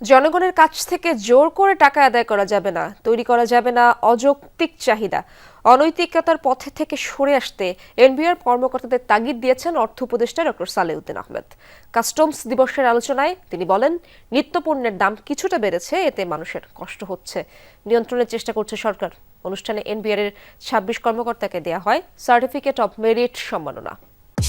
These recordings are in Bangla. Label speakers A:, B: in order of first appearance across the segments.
A: জনগণের কাছ থেকে জোর করে টাকা আদায় করা যাবে না, তৈরি করা যাবে না অযৌক্তিক চাহিদা। অনৈতিকতার পথে থেকে সরে আসতে এনবিআর কর্মকর্তাদের তাগিদ দিয়েছেন অর্থ উপদেষ্টা ডক্টর সালেউদ্দিন আহমেদ। কাস্টমস দিবসের আলোচনায় তিনি বলেন, নিত্যপণ্যের দাম কিছুটা বেড়েছে, এতে মানুষের কষ্ট হচ্ছে। নিয়ন্ত্রণের চেষ্টা করছে সরকার। অনুষ্ঠানে এনবিআর এর ছাব্বিশ কর্মকর্তাকে দেয়া হয় সার্টিফিকেট অব মেরিট সম্মাননা।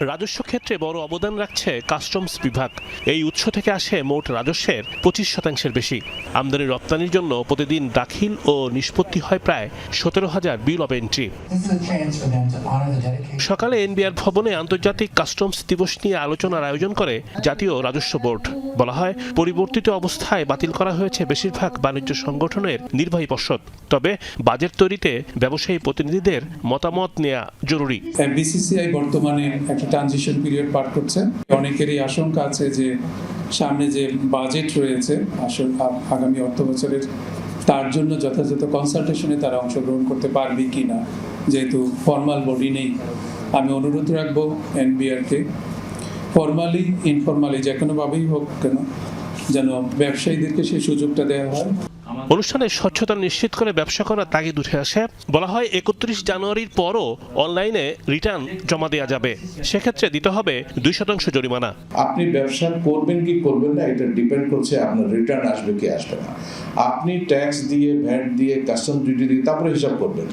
B: রাজস্ব ক্ষেত্রে বড় অবদান রাখছে কাস্টমস বিভাগ। এই উৎস থেকে আসে মোট রাজস্বের পঁচিশ শতাংশের বেশি। আমদানি রপ্তানির জন্য প্রতিদিন দাখিল ও নিষ্পত্তি হয় প্রায় সতেরো হাজার বিল অব এন্ট্রি. সকালে এনবিআর ভবনে আন্তর্জাতিক কাস্টমস দিবস নিয়ে আলোচনার আয়োজন করে জাতীয় রাজস্ব বোর্ড। বলা হয় পরিবর্তিত অবস্থায় বাতিল করা হয়েছে বেশিরভাগ বাণিজ্য সংগঠনের নির্বাহী পর্ষদ। তবে বাজেট তৈরিতে ব্যবসায়ী প্রতিনিধিদের মতামত নেওয়া জরুরি।
C: বর্তমানে একটা ট্রানজিশন পিরিয়ড পার করছে। অনেকেরই আশঙ্কা আছে যে সামনে যে বাজেট রয়েছে, আসল- আগামী অর্থ বছরের, তার জন্য যথাযথ কনসালটেশনে তারা অংশগ্রহণ করতে পারবে কি না যেহেতু ফর্মাল বডি নেই, আমি অনুরোধ রাখব এনবিআরকে ফর্মালি ইনফর্মালি যে কোনোভাবেই হোক কেন, যেন ব্যবসায়ীদেরকে সেই সুযোগটা দেওয়া হয়।
B: অনুষ্ঠানে স্বচ্ছতা নিশ্চিত করে ব্যবসা করার তাগিদ উঠে আসে। বলা হয়, একত্রিশ জানুয়ারির পরও অনলাইনে রিটার্ন জমা দেওয়া যাবে। সেক্ষেত্রে দিতে হবে দুই শতাংশ জরিমানা।
D: আপনি ব্যবসা করবেন কি করবেন না, এটা ডিপেন্ড করছে আপনার রিটার্ন আসবে কি আসবে না। আপনি ট্যাক্স দিয়ে ভ্যাট দিয়ে কাস্টম ডিউটি দিয়ে তারপরে হিসাব করবেন।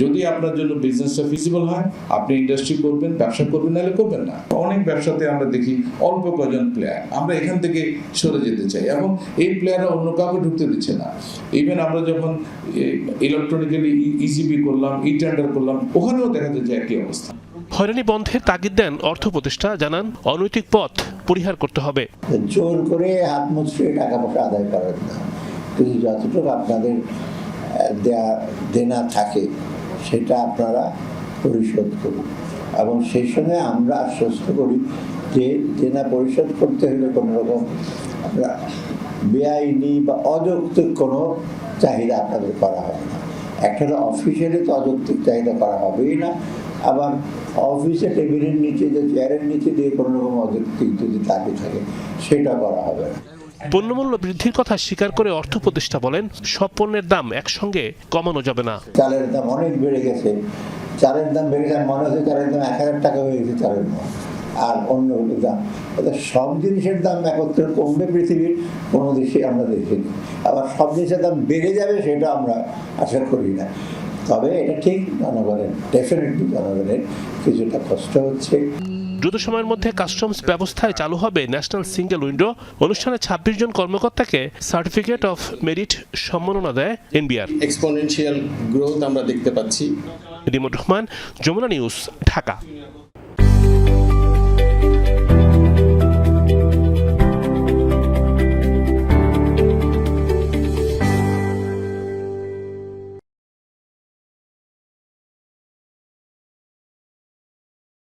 D: যদি আপনার জন্য বিজনেসটা ফিজিবল হয়, আপনি ইন্ডাস্ট্রি করবেন, ব্যবসা করবেন, নাহলে করবেন না। অনেক ব্যবসাতে আমরা দেখি অল্প কজন প্লেয়ার আমরা এখান থেকে সরে যেতে চাই এবং এই প্লেয়াররা অন্য কাউকে ঢুকতে দিচ্ছে না। ইভেন আমরা যখন ইলেকট্রনিক্যালি ইজিপি করলাম ই টেন্ডার করলাম ওখানেও দেখা যায় যে একই অবস্থা।
B: হয়রানি বন্ধের তাগিদ দেন অর্থ উপদেষ্টা জানান অনৈতিক পথ পরিহার করতে হবে।
E: জোর করে হাত মুচড়ে টাকা পয়সা আদায় করেন না। কিন্তু যতটুকু আপনাদের দেয়া দেনা থাকে সেটা আপনারা পরিশোধ করুন। এবং সেই সঙ্গে আমরা আশ্বস্ত করি যে দেনা পরিশোধ করতে হলে কোনো রকম আমরা বেআইনি বা অযৌক্তিক কোনো চাহিদা আপনাদের করা হবে না। একটা অফিসিয়ালি তো অযৌক্তিক চাহিদা করা হবেই না। আবার অফিসে টেবিলের নিচে যে চেয়ারের নিচে দিয়ে কোনো রকম অযৌক্তিক যদি দাবি থাকে সেটা করা হবে না।
B: পণ্যমূল্য বৃদ্ধির কথা স্বীকার করে অর্থ প্রতিষ্ঠা বলেন সব পণ্যের দাম একসঙ্গে কমানো যাবে না।
E: চালের দাম অনেক বেড়ে গেছে। চালের দাম বেড়ে গেছে মনে হচ্ছে চালের দাম এক হাজার টাকা হয়ে গেছে চালের দাম। আর অন্য কোনো দাম। অর্থাৎ সব জিনিসের দাম একত্রে কমবে পৃথিবীর কোনো দেশে আমরা দেখিনি আবার সব জিনিসের দাম বেড়ে যাবে সেটা আমরা আশা করি না। তবে এটা ঠিক জনগণের ডেফিনেটলি জনগণের কিছুটা কষ্ট হচ্ছে।
B: দ্রুত সময়ের মধ্যে কাস্টমস ব্যবস্থায় চালু হবে ন্যাশনাল সিঙ্গেল উইন্ডো অনুষ্ঠানে ছাব্বিশ জন কর্মকর্তাকে সার্টিফিকেট অফ মেরিট সম্মাননা দেয় এনবিআর।
F: এক্সপোনেনশিয়াল গ্রোথ আমরা দেখতে পাচ্ছি।
B: রিমোট রহমান যমুনা নিউজ ঢাকা।